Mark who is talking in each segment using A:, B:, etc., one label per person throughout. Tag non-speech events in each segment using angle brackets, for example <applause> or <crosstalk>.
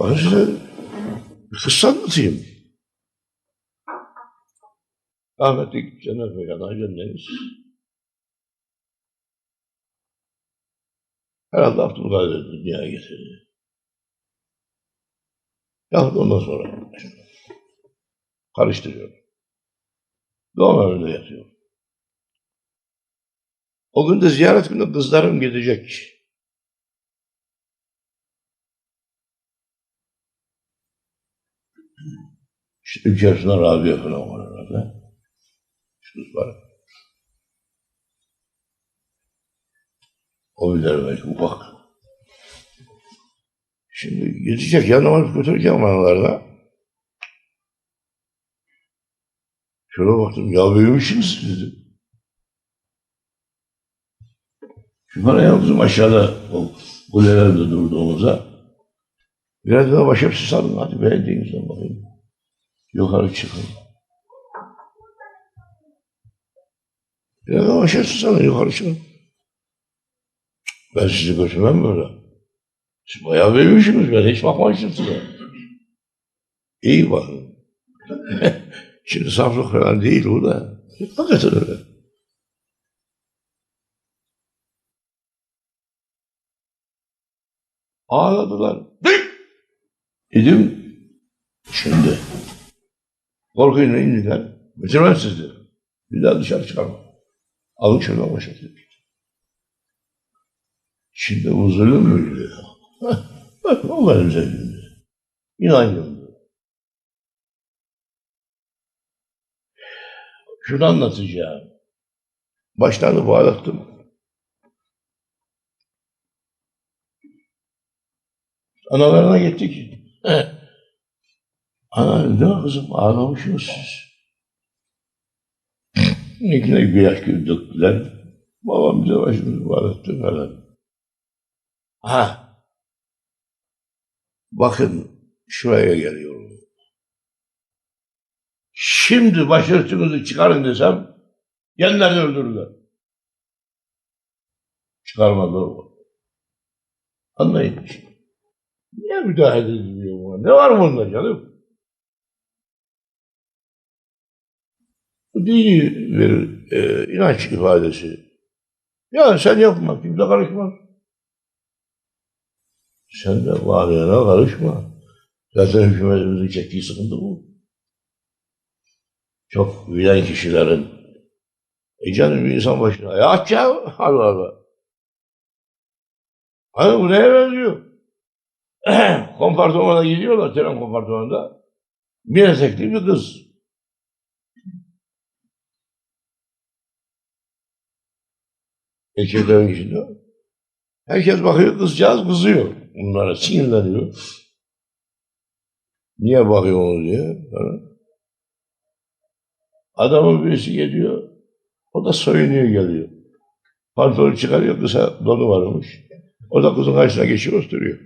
A: Ben size bir kıssa anlatayım. Rahmetli Cenab-ı Mekan'a Cenneyiz. Herhalde Abdülkadir dünyaya getirdi. Yahut ondan sonra karıştırıyor. Doğum evinde yatıyor. O gün de ziyaret günü kızlarım gidecek. İşte içerisinde Rabia falan var herhalde. Kız var. O bilir belki ufak. Şimdi gidecek yanıma götüreceğim analarla. Şöyle baktım ya büyümüşsünüz dedim. Şunlara yalnızım aşağıda o kulelerde durduğumuzda biraz daha baş hepsi salın hadi beğendiğinizden bakayım. Yukarı çıkın. Baş hepsi salın yukarı çıkın. Ben sizi götürmem böyle. Siz bayağı büyümüşsünüz ben hiç bakmamıştım size. İyi bakın. <laughs> Şimdi saflık falan değil o da. Hakikaten öyle. Ağladılar. Dedim şimdi korkuyla indiler. Bitirmem sizi. Bir daha dışarı çıkarma. Alın şuradan başlatayım. Şimdi bu zulüm müydü? Benim sevgimdi. İnanıyorum. Şunu anlatacağım. Başlarını bağlattım. Analarına gittik. <laughs> Ana ne kızım ağlamışsınız siz. İkine güyaş gibi döktüler. Babam bize başımızı bağlattı falan. Ha. Bakın şuraya geliyorum. Şimdi başörtünüzü çıkarın desem yeniden öldürürler. Çıkarmadılar o. Anlayın. Niye müdahale ediliyor buna? Ne var bunda canım? Bu dini bir e, inanç ifadesi. Ya sen yapma, kimse karışmaz. Sen de varlığına karışma. Zaten hükümetimizin çektiği sıkıntı bu. Çok bilen kişilerin e canım bir insan başına ya aç ya Allah Allah. Hani bu neye benziyor? <clears throat> kompartmana gidiyorlar tren kompartmanında. Bir etekli bir kız. Erkeklerin içinde. Herkes bakıyor kızcağız kızıyor. Bunlara sinirleniyor. Niye bakıyor onu diye. Adamın birisi geliyor. O da soyunuyor geliyor. Pantolonu çıkarıyor kısa donu varmış. O da kızın karşısına geçiyor oturuyor.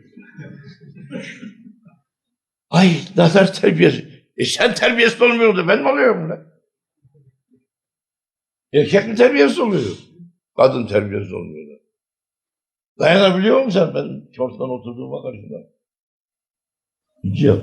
A: Ay nazar terbiyesi. E sen terbiyesiz olmuyordu ben mi oluyorum lan? Erkek mi terbiyesiz oluyor? Kadın terbiyesiz olmuyor. Dayanabiliyor musun sen benim şorttan oturduğuma karşıda? Hiç yok.